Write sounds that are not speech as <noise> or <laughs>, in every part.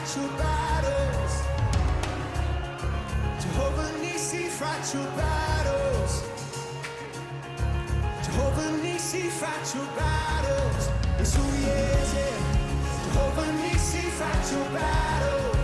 fight your battles. Jehovah Nisi, battles. Jehovah Nisi, fight your battles. It's who he is, yeah. Jehovah Nisi, fight your battles.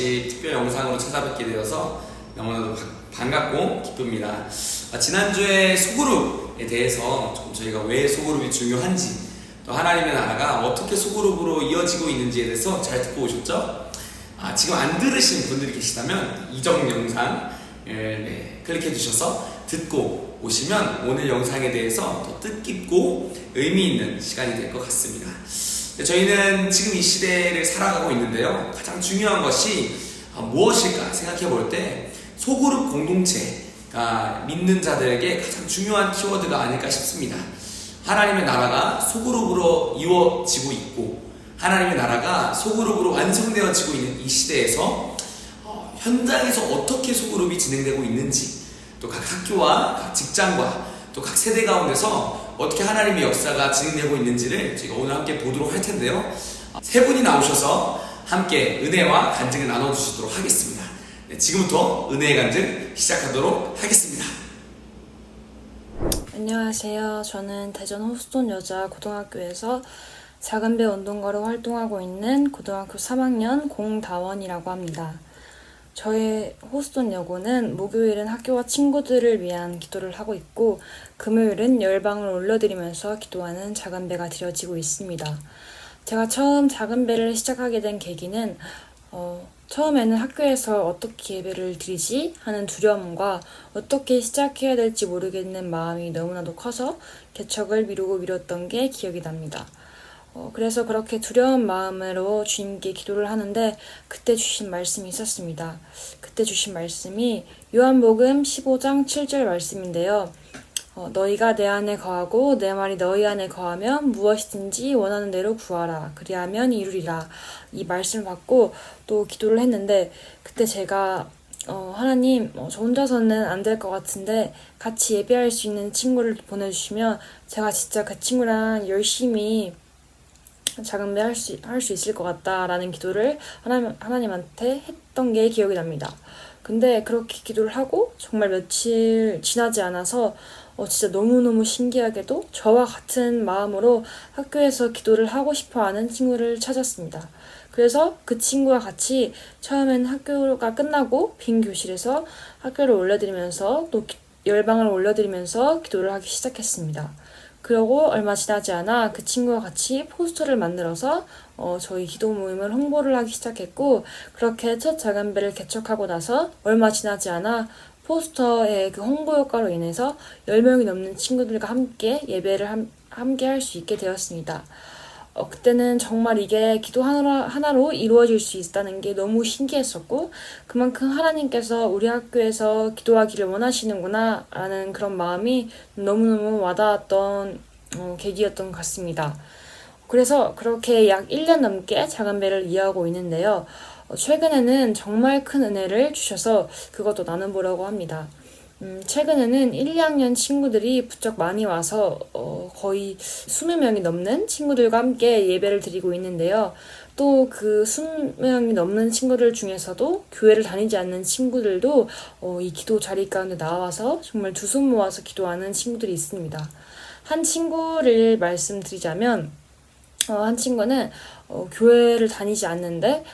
워십 특별 영상으로 찾아뵙게 되어서 너무나도 바- 반갑고 기쁩니다. 아, 지난주에 소그룹에 대해서 좀 저희가 왜 소그룹이 중요한지 또 하나님의 나라가 어떻게 소그룹으로 이어지고 있는지에 대해서 잘 듣고 오셨죠? 아, 지금 안 들으신 분들이 계시다면 이전 영상 예, 네, 클릭해 주셔서 듣고 오시면 오늘 영상에 대해서 더 뜻깊고 의미 있는 시간이 될 것 같습니다. 네, 저희는 지금 이 시대를 살아가고 있는데요. 가장 중요한 것이 아, 무엇일까 생각해 볼 때 소그룹 공동체가 믿는 자들에게 가장 중요한 키워드가 아닐까 싶습니다. 하나님의 나라가 소그룹으로 이루어지고 있고 하나님의 나라가 소그룹으로 완성되어지고 있는 이 시대에서 어, 현장에서 어떻게 소그룹이 진행되고 있는지 또 각 학교와 각 직장과 또 각 세대 가운데서 어떻게 하나님의 역사가 진행되고 있는지를 저희가 오늘 함께 보도록 할 텐데요. 어, 세 분이 나오셔서 함께 은혜와 간증을 나눠주시도록 하겠습니다. 네, 지금부터 은혜의 간증 시작하도록 하겠습니다. 안녕하세요. 저는 대전 호스톤 여자 고등학교에서 작은 배 운동가로 활동하고 있는 고등학교 3학년 공다원이라고 합니다. 저의 호스톤 여고는 목요일은 학교와 친구들을 위한 기도를 하고 있고 금요일은 열방을 올려드리면서 기도하는 작은 배가 드려지고 있습니다. 제가 처음 작은 배를 시작하게 된 계기는 어, 처음에는 학교에서 어떻게 예배를 드리지 하는 두려움과 어떻게 시작해야 될지 모르겠는 마음이 너무나도 커서 개척을 미루고 미뤘던 게 기억이 납니다. 어, 그래서 그렇게 두려운 마음으로 주님께 기도를 하는데 그때 주신 말씀이 있었습니다. 그때 주신 말씀이 요한복음 15장 7절 말씀인데요. 어, 너희가 내 안에 거하고 내 말이 너희 안에 거하면 무엇이든지 원하는 대로 구하라. 그리하면 이루리라. 이 말씀을 받고 또 기도를 했는데 그때 제가 어, 하나님, 어, 저 혼자서는 안 될 것 같은데 같이 예배할 수 있는 친구를 보내주시면 제가 진짜 그 친구랑 열심히 작은 배할 수, 할 수 있을 것 같다라는 기도를 하나님, 하나님한테 했던 게 기억이 납니다. 근데 그렇게 기도를 하고 정말 며칠 지나지 않아서 어, 진짜 너무너무 신기하게도 저와 같은 마음으로 학교에서 기도를 하고 싶어 하는 친구를 찾았습니다. 그래서 그 친구와 같이 처음엔 학교가 끝나고 빈 교실에서 학교를 올려드리면서 또 기- 열방을 올려드리면서 기도를 하기 시작했습니다. 그러고 얼마 지나지 않아 그 친구와 같이 포스터를 만들어서 어, 저희 기도 모임을 홍보를 하기 시작했고 그렇게 첫 작은 배를 개척하고 나서 얼마 지나지 않아 포스터의 그 홍보 효과로 인해서 10명이 넘는 친구들과 함께 예배를 함, 함께 할 수 있게 되었습니다. 어, 그때는 정말 이게 기도 하나, 하나로 이루어질 수 있다는 게 너무 신기했었고, 그만큼 하나님께서 우리 학교에서 기도하기를 원하시는구나, 라는 그런 마음이 너무너무 와닿았던 어, 계기였던 것 같습니다. 그래서 그렇게 약 1년 넘게 작은 배를 이어가고 있는데요. 어, 최근에는 정말 큰 은혜를 주셔서 그것도 나눠보려고 합니다. 음, 최근에는 1, 2학년 친구들이 부쩍 많이 와서 어, 거의 20명이 넘는 친구들과 함께 예배를 드리고 있는데요. 또 그 20명이 넘는 친구들 중에서도 교회를 다니지 않는 친구들도 어, 이 기도 자리 가운데 나와서 정말 두 손 모아서 기도하는 친구들이 있습니다. 한 친구를 말씀드리자면 어, 한 친구는 어, 교회를 다니지 않는데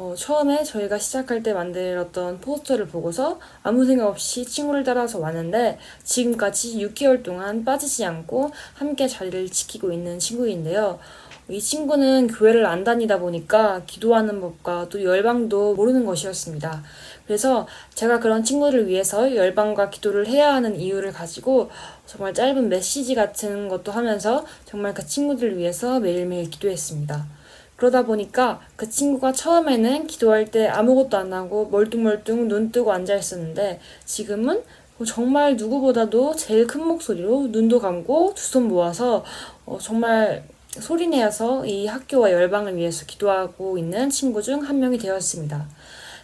어, 처음에 저희가 시작할 때 만들었던 포스터를 보고서 아무 생각 없이 친구를 따라서 왔는데 지금까지 6개월 동안 빠지지 않고 함께 자리를 지키고 있는 친구인데요. 이 친구는 교회를 안 다니다 보니까 기도하는 법과 또 열방도 모르는 것이었습니다. 그래서 제가 그런 친구를 위해서 열방과 기도를 해야 하는 이유를 가지고 정말 짧은 메시지 같은 것도 하면서 정말 그 친구들을 위해서 매일매일 기도했습니다. 그러다 보니까 그 친구가 처음에는 기도할 때 아무것도 안 하고 멀뚱멀뚱 눈 뜨고 앉아 있었는데 지금은 정말 누구보다도 제일 큰 목소리로 눈도 감고 두 손 모아서 어, 정말 소리내어서 이 학교와 열방을 위해서 기도하고 있는 친구 중 한 명이 되었습니다.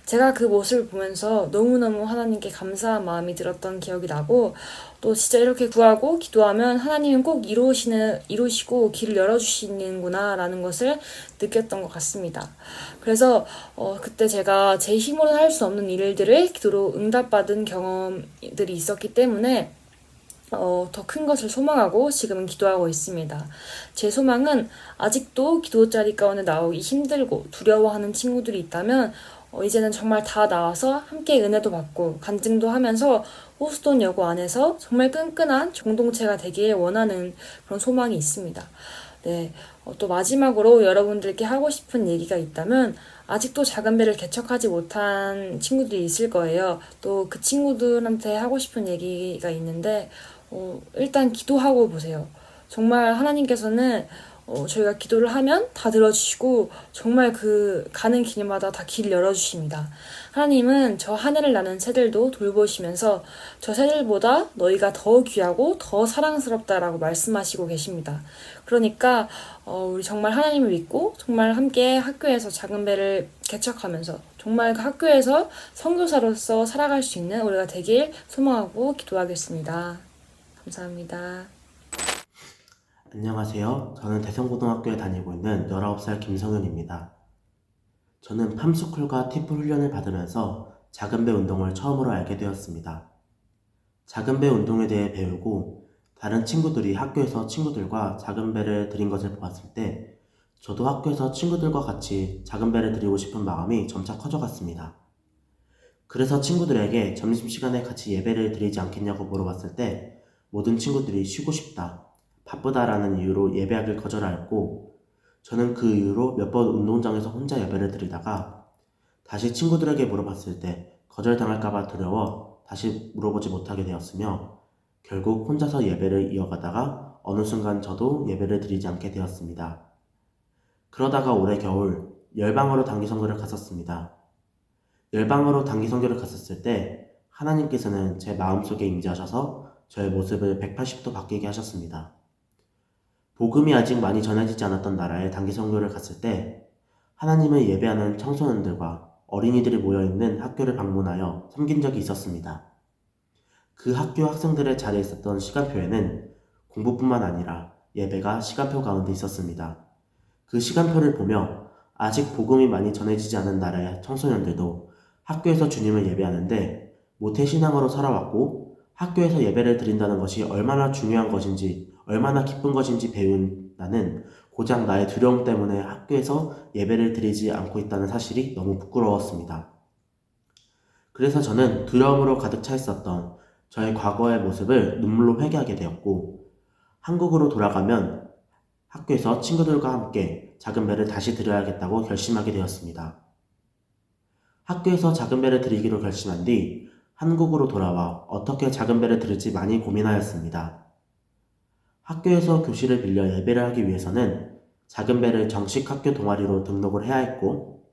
제가 그 모습을 보면서 너무너무 하나님께 감사한 마음이 들었던 기억이 나고 또 진짜 이렇게 구하고 기도하면 하나님은 꼭 이루시는 이루시고 길을 열어주시는구나라는 것을 느꼈던 것 같습니다. 그래서 어, 그때 제가 제 힘으로는 할 수 없는 일들을 기도로 응답받은 경험들이 있었기 때문에 어, 더 큰 것을 소망하고 지금은 기도하고 있습니다. 제 소망은 아직도 기도 자리 가운데 나오기 힘들고 두려워하는 친구들이 있다면 어, 이제는 정말 다 나와서 함께 은혜도 받고 간증도 하면서 호스톤 여고 안에서 정말 끈끈한 공동체가 되길 원하는 그런 소망이 있습니다. 네, 어, 또 마지막으로 여러분들께 하고 싶은 얘기가 있다면 아직도 작은 배를 개척하지 못한 친구들이 있을 거예요. 또 그 친구들한테 하고 싶은 얘기가 있는데 어, 일단 기도하고 보세요. 정말 하나님께서는 어, 저희가 기도를 하면 다 들어주시고 정말 그 가는 길마다 다 길을 열어주십니다. 하나님은 저 하늘을 나는 새들도 돌보시면서 저 새들보다 너희가 더 귀하고 더 사랑스럽다라고 말씀하시고 계십니다. 그러니까 어, 우리 정말 하나님을 믿고 정말 함께 학교에서 작은 배를 개척하면서 정말 그 학교에서 선교사로서 살아갈 수 있는 우리가 되길 소망하고 기도하겠습니다. 감사합니다. 안녕하세요. 저는 대성고등학교에 다니고 있는 19살 김성윤입니다. 저는 팜스쿨과 티프 훈련을 받으면서 작은 배 운동을 처음으로 알게 되었습니다. 작은 배 운동에 대해 배우고 다른 친구들이 학교에서 친구들과 작은 배를 드린 것을 보았을 때 저도 학교에서 친구들과 같이 작은 배를 드리고 싶은 마음이 점차 커져갔습니다. 그래서 친구들에게 점심시간에 같이 예배를 드리지 않겠냐고 물어봤을 때 모든 친구들이 쉬고 싶다, 바쁘다라는 이유로 예배하길 거절하였고 저는 그 이후로 몇 번 운동장에서 혼자 예배를 드리다가 다시 친구들에게 물어봤을 때 거절당할까봐 두려워 다시 물어보지 못하게 되었으며 결국 혼자서 예배를 이어가다가 어느 순간 저도 예배를 드리지 않게 되었습니다. 그러다가 올해 겨울 열방으로 단기 선교를 갔었습니다. 열방으로 단기 선교를 갔었을 때 하나님께서는 제 마음속에 임재하셔서 저의 모습을 180도 바뀌게 하셨습니다. 복음이 아직 많이 전해지지 않았던 나라에 단기 선교를 갔을 때 하나님을 예배하는 청소년들과 어린이들이 모여있는 학교를 방문하여 섬긴 적이 있었습니다. 그 학교 학생들의 자리에 있었던 시간표에는 공부뿐만 아니라 예배가 시간표 가운데 있었습니다. 그 시간표를 보며 아직 복음이 많이 전해지지 않은 나라의 청소년들도 학교에서 주님을 예배하는데 모태신앙으로 살아왔고 학교에서 예배를 드린다는 것이 얼마나 중요한 것인지 얼마나 기쁜 것인지 배운 나는 고작 나의 두려움 때문에 학교에서 예배를 드리지 않고 있다는 사실이 너무 부끄러웠습니다. 그래서 저는 두려움으로 가득 차 있었던 저의 과거의 모습을 눈물로 회개하게 되었고 한국으로 돌아가면 학교에서 친구들과 함께 작은 배를 다시 드려야겠다고 결심하게 되었습니다. 학교에서 작은 배를 드리기로 결심한 뒤 한국으로 돌아와 어떻게 작은 배를 드릴지 많이 고민하였습니다. 학교에서 교실을 빌려 예배를 하기 위해서는 작은 배를 정식 학교 동아리로 등록을 해야 했고,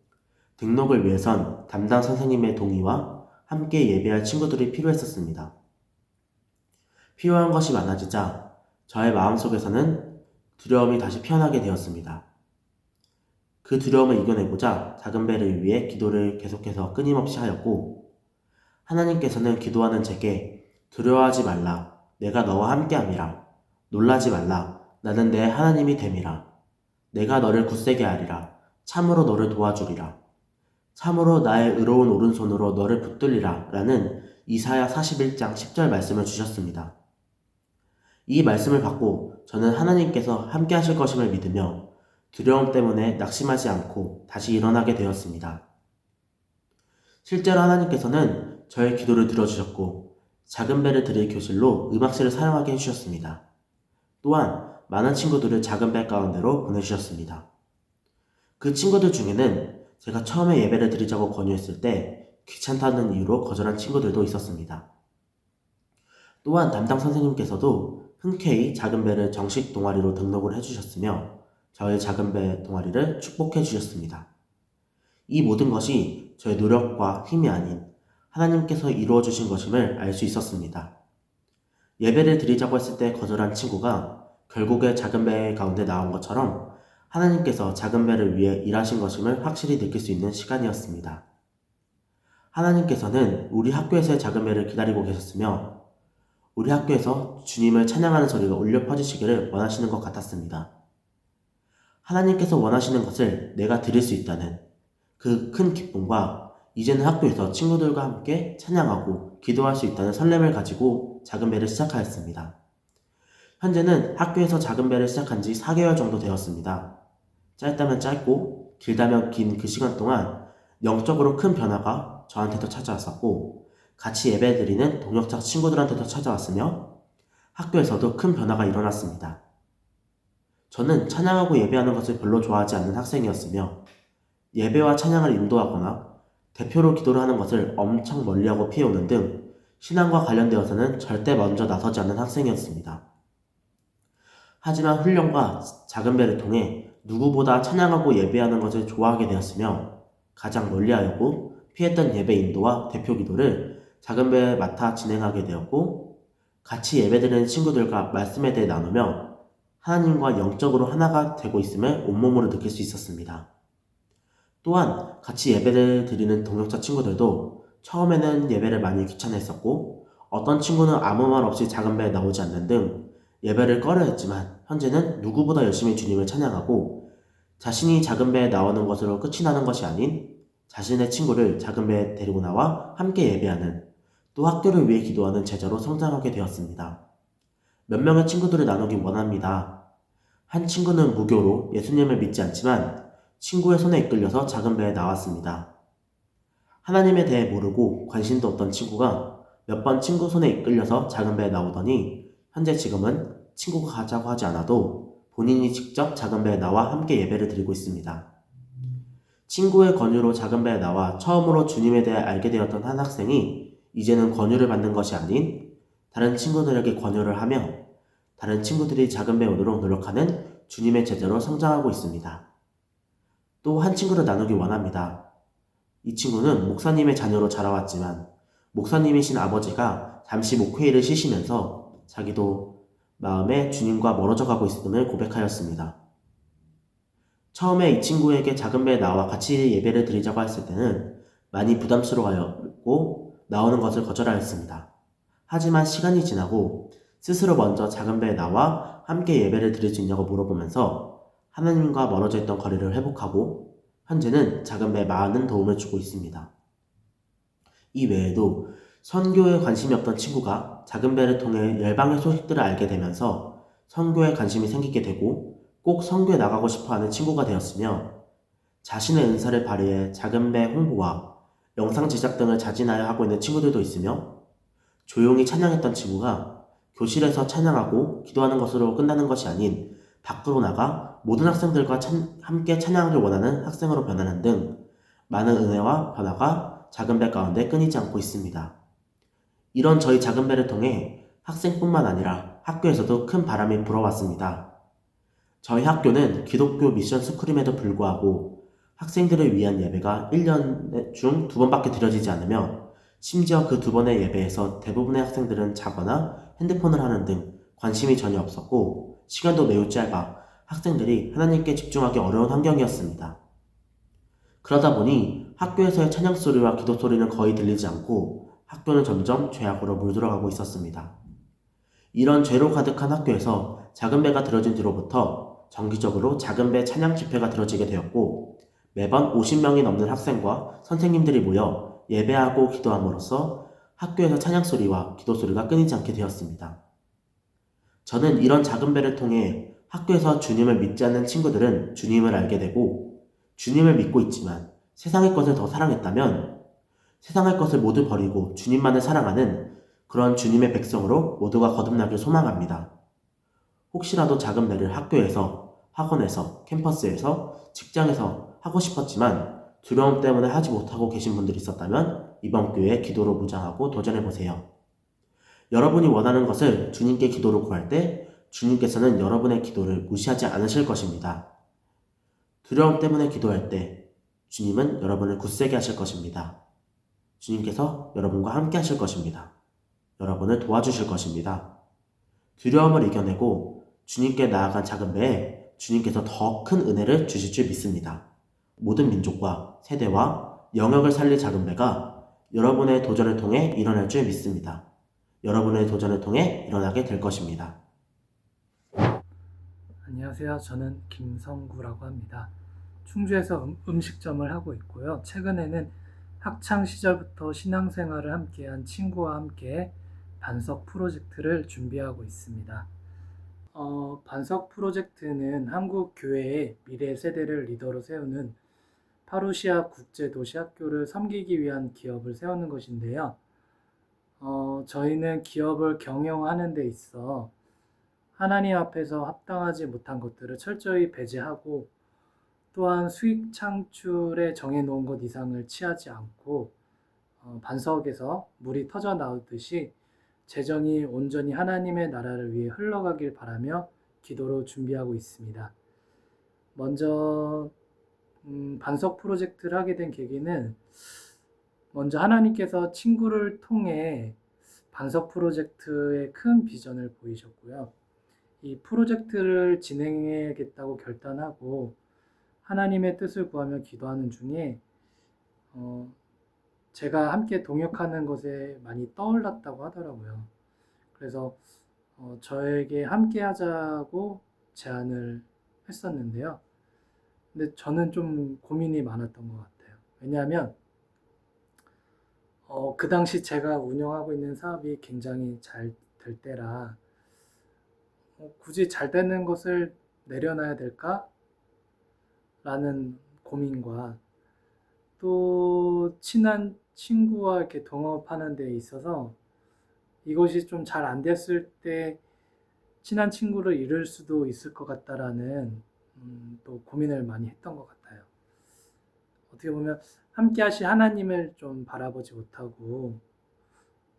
등록을 위해선 담당 선생님의 동의와 함께 예배할 친구들이 필요했었습니다. 필요한 것이 많아지자 저의 마음속에서는 두려움이 다시 피어나게 되었습니다. 그 두려움을 이겨내고자 작은 배를 위해 기도를 계속해서 끊임없이 하였고, 하나님께서는 기도하는 제게 두려워하지 말라. 내가 너와 함께함이라. 놀라지 말라. 나는 내 하나님이 됨이라. 내가 너를 굳세게 하리라. 참으로 너를 도와주리라. 참으로 나의 의로운 오른손으로 너를 붙들리라. 라는 이사야 41장 10절 말씀을 주셨습니다. 이 말씀을 받고 저는 하나님께서 함께 하실 것임을 믿으며 두려움 때문에 낙심하지 않고 다시 일어나게 되었습니다. 실제로 하나님께서는 저의 기도를 들어주셨고 작은 배를 드릴 교실로 음악실을 사용하게 해주셨습니다. 또한 많은 친구들을 작은 배 가운데로 보내주셨습니다. 그 친구들 중에는 제가 처음에 예배를 드리자고 권유했을 때 귀찮다는 이유로 거절한 친구들도 있었습니다. 또한 담당 선생님께서도 흔쾌히 작은 배를 정식 동아리로 등록을 해주셨으며 저의 작은 배 동아리를 축복해 주셨습니다. 이 모든 것이 저의 노력과 힘이 아닌 하나님께서 이루어 주신 것임을 알 수 있었습니다. 예배를 드리자고 했을 때 거절한 친구가 결국에 작은 배 가운데 나온 것처럼 하나님께서 작은 배를 위해 일하신 것임을 확실히 느낄 수 있는 시간이었습니다. 하나님께서는 우리 학교에서의 작은 배를 기다리고 계셨으며 우리 학교에서 주님을 찬양하는 소리가 울려 퍼지시기를 원하시는 것 같았습니다. 하나님께서 원하시는 것을 내가 드릴 수 있다는 그 큰 기쁨과 이제는 학교에서 친구들과 함께 찬양하고 기도할 수 있다는 설렘을 가지고 작은 배를 시작하였습니다. 현재는 학교에서 작은 배를 시작한 지 4개월 정도 되었습니다. 짧다면 짧고 길다면 긴 그 시간 동안 영적으로 큰 변화가 저한테도 찾아왔었고 같이 예배드리는 동역자 친구들한테도 찾아왔으며 학교에서도 큰 변화가 일어났습니다. 저는 찬양하고 예배하는 것을 별로 좋아하지 않는 학생이었으며 예배와 찬양을 인도하거나 대표로 기도를 하는 것을 엄청 멀리하고 피해오는 등 신앙과 관련되어서는 절대 먼저 나서지 않는 학생이었습니다. 하지만 훈련과 작은 배를 통해 누구보다 찬양하고 예배하는 것을 좋아하게 되었으며 가장 멀리하였고 피했던 예배 인도와 대표 기도를 작은 배에 맡아 진행하게 되었고 같이 예배드리는 친구들과 말씀에 대해 나누며 하나님과 영적으로 하나가 되고 있음을 온몸으로 느낄 수 있었습니다. 또한 같이 예배를 드리는 동역자 친구들도 처음에는 예배를 많이 귀찮아했었고 어떤 친구는 아무 말 없이 작은 배에 나오지 않는 등 예배를 꺼려 했지만 현재는 누구보다 열심히 주님을 찬양하고 자신이 작은 배에 나오는 것으로 끝이 나는 것이 아닌 자신의 친구를 작은 배에 데리고 나와 함께 예배하는 또 학교를 위해 기도하는 제자로 성장하게 되었습니다. 몇 명의 친구들을 나누기 원합니다. 한 친구는 무교로 예수님을 믿지 않지만 친구의 손에 이끌려서 작은 배에 나왔습니다. 하나님에 대해 모르고 관심도 없던 친구가 몇 번 친구 손에 이끌려서 작은 배에 나오더니 현재 지금은 친구가 가자고 하지 않아도 본인이 직접 작은 배에 나와 함께 예배를 드리고 있습니다. 친구의 권유로 작은 배에 나와 처음으로 주님에 대해 알게 되었던 한 학생이 이제는 권유를 받는 것이 아닌 다른 친구들에게 권유를 하며 다른 친구들이 작은 배 오도록 노력하는 주님의 제자로 성장하고 있습니다. 또 한 친구를 나누기 원합니다. 이 친구는 목사님의 자녀로 자라왔지만 목사님이신 아버지가 잠시 목회일을 쉬시면서 자기도 마음에 주님과 멀어져 가고 있음을 고백하였습니다. 처음에 이 친구에게 작은 배에 나와 같이 예배를 드리자고 했을 때는 많이 부담스러워하였고 나오는 것을 거절하였습니다. 하지만 시간이 지나고 스스로 먼저 작은 배에 나와 함께 예배를 드릴 수 있냐고 물어보면서 하나님과 멀어져 있던 거리를 회복하고 현재는 배에 많은 도움을 주고 있습니다. 이 외에도 선교에 관심이 없던 친구가 작은 배를 통해 열방의 소식들을 알게 되면서 선교에 관심이 생기게 되고 꼭 선교에 나가고 싶어 하는 친구가 되었으며 자신의 은사를 발휘해 작은 배 홍보와 영상 제작 등을 자진하여 하고 있는 친구들도 있으며 조용히 찬양했던 친구가 교실에서 찬양하고 기도하는 것으로 끝나는 것이 아닌 밖으로 나가 모든 학생들과 찬- 함께 찬양하길 원하는 학생으로 변하는 등 많은 은혜와 변화가 작은 배 가운데 끊이지 않고 있습니다. 이런 저희 작은 배를 통해 학생뿐만 아니라 학교에서도 큰 바람이 불어왔습니다. 저희 학교는 기독교 미션 스쿨임에도 불구하고 학생들을 위한 예배가 1년 중 두 번밖에 드려지지 않으며 심지어 그 두 번의 예배에서 대부분의 학생들은 자거나 핸드폰을 하는 등 관심이 전혀 없었고 시간도 매우 짧아 학생들이 하나님께 집중하기 어려운 환경이었습니다. 그러다 보니 학교에서의 찬양 소리와 기도 소리는 거의 들리지 않고 학교는 점점 죄악으로 물들어가고 있었습니다. 이런 죄로 가득한 학교에서 작은 배가 들어진 뒤로부터 정기적으로 작은 배 찬양 집회가 들어지게 되었고 매번 50명이 넘는 학생과 선생님들이 모여 예배하고 기도함으로써 학교에서 찬양 소리와 기도 소리가 끊이지 않게 되었습니다. 저는 이런 작은 배를 통해 학교에서 주님을 믿지 않는 친구들은 주님을 알게 되고 주님을 믿고 있지만 세상의 것을 더 사랑했다면 세상의 것을 모두 버리고 주님만을 사랑하는 그런 주님의 백성으로 모두가 거듭나길 소망합니다. 혹시라도 작은 배를 학교에서, 학원에서, 캠퍼스에서, 직장에서 하고 싶었지만 두려움 때문에 하지 못하고 계신 분들이 있었다면 이번 기회에 기도로 무장하고 도전해 보세요. 여러분이 원하는 것을 주님께 기도로 구할 때 주님께서는 여러분의 기도를 무시하지 않으실 것입니다. 두려움 때문에 기도할 때 주님은 여러분을 굳세게 하실 것입니다. 주님께서 여러분과 함께 하실 것입니다. 여러분을 도와주실 것입니다. 두려움을 이겨내고 주님께 나아간 작은 배에 주님께서 더 큰 은혜를 주실 줄 믿습니다. 모든 민족과 세대와 영역을 살릴 작은 배가 여러분의 도전을 통해 일어날 줄 믿습니다. 여러분의 도전을 통해 일어나게 될 것입니다. 안녕하세요. 저는 김성구라고 합니다. 충주에서 음, 음식점을 하고 있고요. 최근에는 학창 시절부터 신앙생활을 함께한 친구와 함께 반석 프로젝트를 준비하고 있습니다. 어, 반석 프로젝트는 한국 교회의 미래 세대를 리더로 세우는 파루시아 국제도시학교를 섬기기 위한 기업을 세우는 것인데요. 어, 저희는 기업을 경영하는 데 있어 하나님 앞에서 합당하지 못한 것들을 철저히 배제하고 또한 수익 창출에 정해놓은 것 이상을 취하지 않고 어, 반석에서 물이 터져 나오듯이 재정이 온전히 하나님의 나라를 위해 흘러가길 바라며 기도로 준비하고 있습니다. 먼저 음, 반석 프로젝트를 하게 된 계기는 먼저 하나님께서 친구를 통해 반석 프로젝트의 큰 비전을 보이셨고요. 이 프로젝트를 진행해야겠다고 결단하고 하나님의 뜻을 구하며 기도하는 중에 어, 제가 함께 동역하는 것에 많이 떠올랐다고 하더라고요. 그래서 어, 저에게 함께 하자고 제안을 했었는데요. 근데 저는 좀 고민이 많았던 것 같아요. 왜냐하면 어, 그 당시 제가 운영하고 있는 사업이 굉장히 잘 될 때라 어, 굳이 잘 되는 것을 내려놔야 될까? 라는 고민과 또 친한 친구와 이렇게 동업하는 데 있어서 이것이 좀 잘 안 됐을 때 친한 친구를 잃을 수도 있을 것 같다라는 음, 또 고민을 많이 했던 것 같아요. 어떻게 보면 함께 하신 하나님을 좀 바라보지 못하고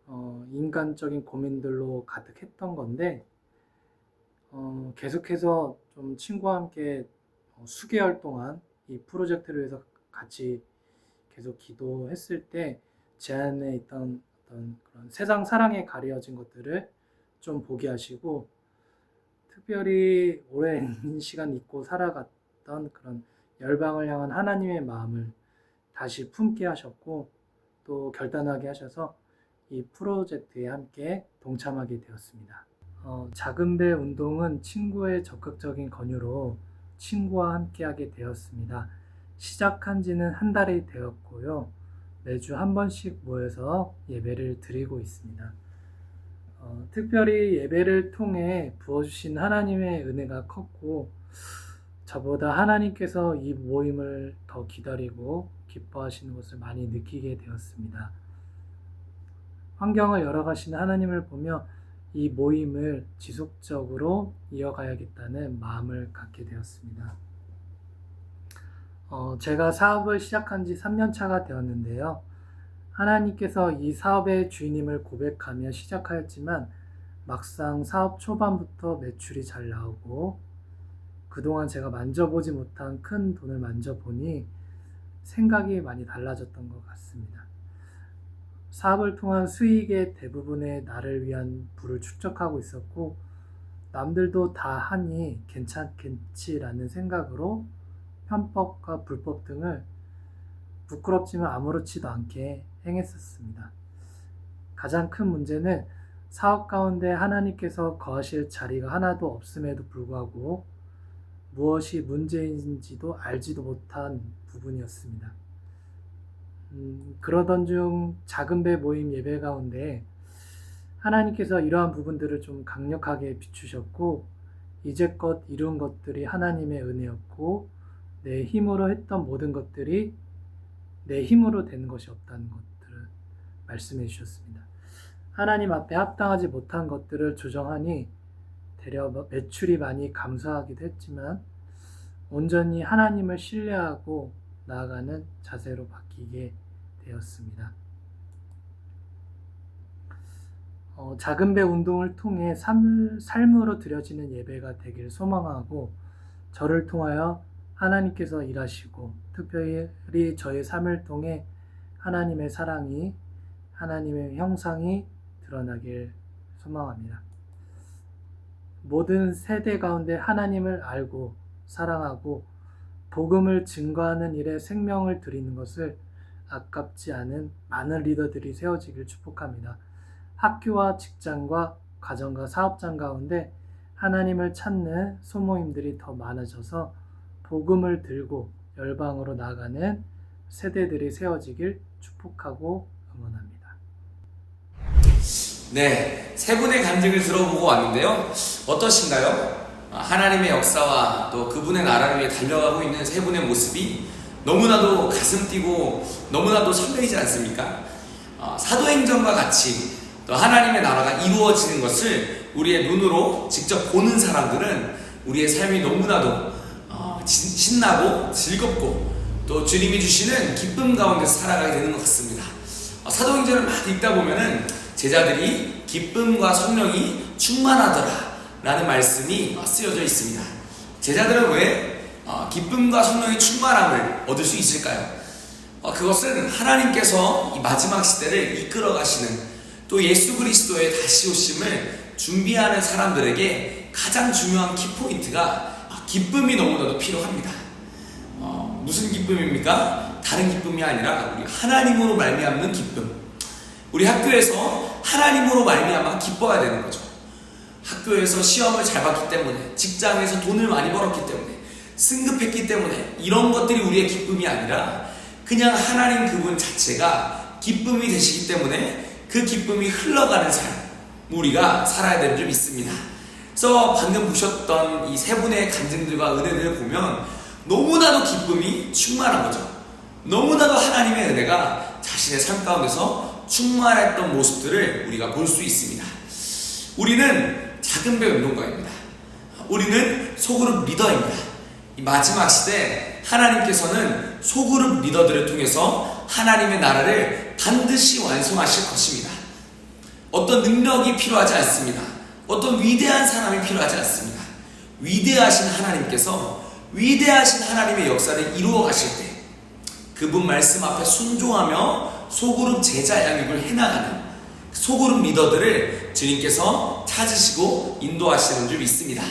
어, 인간적인 고민들로 가득했던 건데 어, 계속해서 좀 친구와 함께 어, 수개월 동안 이 프로젝트를 위해서 같이 계속 기도했을 때 제 안에 있던 어떤 그런 세상 사랑에 가려진 것들을 좀 보게 하시고 특별히 오랜 <laughs> 시간 잊고 살아갔던 그런 열방을 향한 하나님의 마음을 다시 품게 하셨고 또 결단하게 하셔서 이 프로젝트에 함께 동참하게 되었습니다. 어, 작은 배 운동은 친구의 적극적인 권유로 친구와 함께하게 되었습니다. 시작한 지는 한 달이 되었고요. 매주 한 번씩 모여서 예배를 드리고 있습니다. 어, 특별히 예배를 통해 부어주신 하나님의 은혜가 컸고, 저보다 하나님께서 이 모임을 더 기다리고 기뻐하시는 것을 많이 느끼게 되었습니다. 환경을 열어가시는 하나님을 보며 이 모임을 지속적으로 이어가야겠다는 마음을 갖게 되었습니다. 어, 제가 사업을 시작한 지 3년 차가 되었는데요. 하나님께서 이 사업의 주인임을 고백하며 시작하였지만 막상 사업 초반부터 매출이 잘 나오고 그동안 제가 만져보지 못한 큰 돈을 만져보니 생각이 많이 달라졌던 것 같습니다. 사업을 통한 수익의 대부분의 나를 위한 부를 축적하고 있었고 남들도 다 하니 괜찮겠지라는 생각으로 편법과 불법 등을 부끄럽지만 아무렇지도 않게 행했었습니다. 가장 큰 문제는 사업 가운데 하나님께서 거하실 자리가 하나도 없음에도 불구하고 무엇이 문제인지도 알지도 못한 부분이었습니다. 음, 그러던 중 작은 배 모임 예배 가운데 하나님께서 이러한 부분들을 좀 강력하게 비추셨고 이제껏 이룬 것들이 하나님의 은혜였고 내 힘으로 했던 모든 것들이 내 힘으로 된 것이 없다는 것들을 말씀해 주셨습니다. 하나님 앞에 합당하지 못한 것들을 조정하니 되려 매출이 많이 감소하기도 했지만 온전히 하나님을 신뢰하고 나아가는 자세로 바뀌게 되었습니다. 어, 작은 배 운동을 통해 삶, 삶으로 드려지는 예배가 되길 소망하고 저를 통하여 하나님께서 일하시고 특별히 저의 삶을 통해 하나님의 사랑이 하나님의 형상이 드러나길 소망합니다. 모든 세대 가운데 하나님을 알고 사랑하고 복음을 증거하는 일에 생명을 드리는 것을 아깝지 않은 많은 리더들이 세워지길 축복합니다. 학교와 직장과 가정과 사업장 가운데 하나님을 찾는 소모임들이 더 많아져서 복음을 들고 열방으로 나가는 세대들이 세워지길 축복하고 응원합니다. 네, 세 분의 간증을 들어보고 왔는데요. 어떠신가요? 아, 하나님의 역사와 또 그분의 나라를 위해 달려가고 있는 세 분의 모습이 너무나도 가슴 뛰고 너무나도 설레이지 않습니까? 어, 사도행전과 같이 또 하나님의 나라가 이루어지는 것을 우리의 눈으로 직접 보는 사람들은 우리의 삶이 너무나도 어, 진- 신나고 즐겁고 또 주님이 주시는 기쁨 가운데서 살아가게 되는 것 같습니다. 어, 사도행전을 막 읽다 보면은 제자들이 기쁨과 성령이 충만하더라 라는 말씀이 어, 쓰여져 있습니다. 제자들은 왜 어, 기쁨과 성령의 충만함을 얻을 수 있을까요? 어, 그것은 하나님께서 이 마지막 시대를 이끌어 가시는 또 예수 그리스도의 다시 오심을 준비하는 사람들에게 가장 중요한 키포인트가 어, 기쁨이 너무나도 필요합니다. 어, 무슨 기쁨입니까? 다른 기쁨이 아니라 우리 하나님으로 말미암는 기쁨. 우리 학교에서 하나님으로 말미암아 기뻐야 되는 거죠. 학교에서 시험을 잘 봤기 때문에, 직장에서 돈을 많이 벌었기 때문에, 승급했기 때문에 이런 것들이 우리의 기쁨이 아니라 그냥 하나님 그분 자체가 기쁨이 되시기 때문에 그 기쁨이 흘러가는 삶 우리가 살아야 되는 줄 믿습니다. 그래서 방금 보셨던 이 세 분의 간증들과 은혜들을 보면 너무나도 기쁨이 충만한 거죠. 너무나도 하나님의 은혜가 자신의 삶 가운데서 충만했던 모습들을 우리가 볼 수 있습니다. 우리는 작은 배 운동가입니다. 우리는 소그룹 리더입니다. 이 마지막 시대 하나님께서는 소그룹 리더들을 통해서 하나님의 나라를 반드시 완성하실 것입니다. 어떤 능력이 필요하지 않습니다. 어떤 위대한 사람이 필요하지 않습니다. 위대하신 하나님께서 위대하신 하나님의 역사를 이루어 가실 때 그분 말씀 앞에 순종하며 소그룹 제자 양육을 해나가는 소그룹 리더들을 주님께서 찾으시고 인도하시는 줄 믿습니다.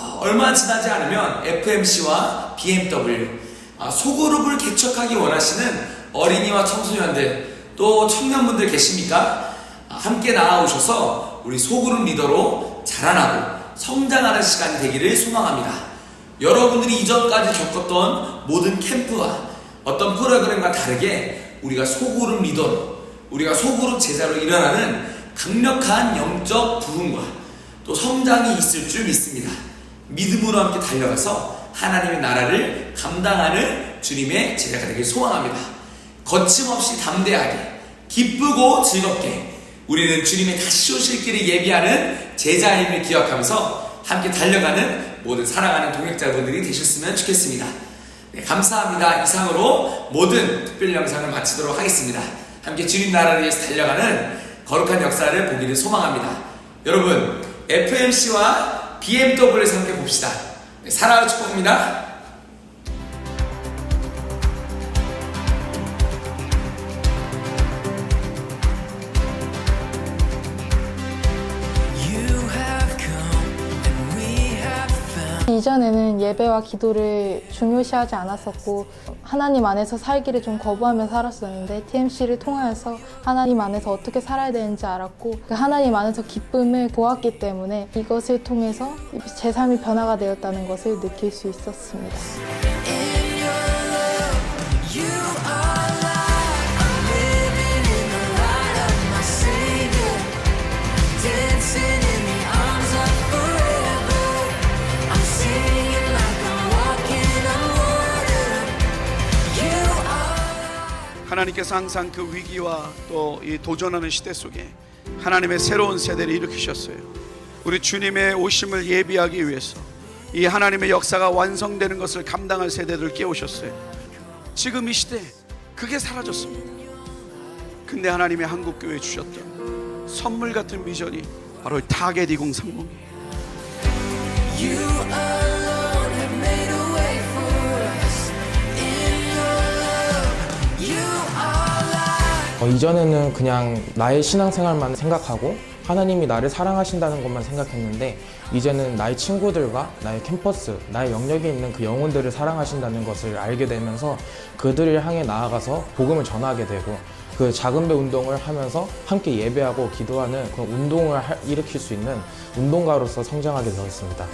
어, 얼마 지나지 않으면 FMC와 BMW 아, 소그룹을 개척하기 원하시는 어린이와 청소년들 또 청년분들 계십니까? 아, 함께 나아오셔서 우리 소그룹 리더로 자라나고 성장하는 시간이 되기를 소망합니다. 여러분들이 이전까지 겪었던 모든 캠프와 어떤 프로그램과 다르게 우리가 소그룹 리더로 우리가 소그룹 제자로 일어나는 강력한 영적 부흥과 또 성장이 있을 줄 믿습니다. 믿음으로 함께 달려가서 하나님의 나라를 감당하는 주님의 제자가 되길 소망합니다. 거침없이 담대하게 기쁘고 즐겁게 우리는 주님의 다시 오실 길을 예비하는 제자임을 기억하면서 함께 달려가는 모든 사랑하는 동역자분들이 되셨으면 좋겠습니다. 네, 감사합니다. 이상으로 모든 특별 영상을 마치도록 하겠습니다. 함께 주님 나라를 위해서 달려가는 거룩한 역사를 보기를 소망합니다. 여러분, FMC와 BMW에서 함께 봅시다. 네, 사랑하는 축복입니다. 이전에는 예배와 기도를 중요시하지 않았었고 하나님 안에서 살기를 좀 거부하며 살았었는데 TMC를 통하여서 하나님 안에서 어떻게 살아야 되는지 알았고 그 하나님 안에서 기쁨을 보았기 때문에 이것을 통해서 제 삶이 변화가 되었다는 것을 느낄 수 있었습니다. 하나님께서 항상 그 위기와 또 이 도전하는 시대 속에 하나님의 새로운 세대를 일으키셨어요. 우리 주님의 오심을 예비하기 위해서 이 하나님의 역사가 완성되는 것을 감당할 세대들을 깨우셨어요. 지금 이 시대 그게 사라졌습니다. 근데 하나님의 한국 교회에 주셨던 선물 같은 비전이 바로 이 타겟 2030이에요. 어, 이전에는 그냥 나의 신앙생활만 생각하고 하나님이 나를 사랑하신다는 것만 생각했는데 이제는 나의 친구들과 나의 캠퍼스, 나의 영역에 있는 그 영혼들을 사랑하신다는 것을 알게 되면서 그들을 향해 나아가서 복음을 전하게 되고 그 작은 배 운동을 하면서 함께 예배하고 기도하는 그 운동을 할- 일으킬 수 있는 운동가로서 성장하게 되었습니다.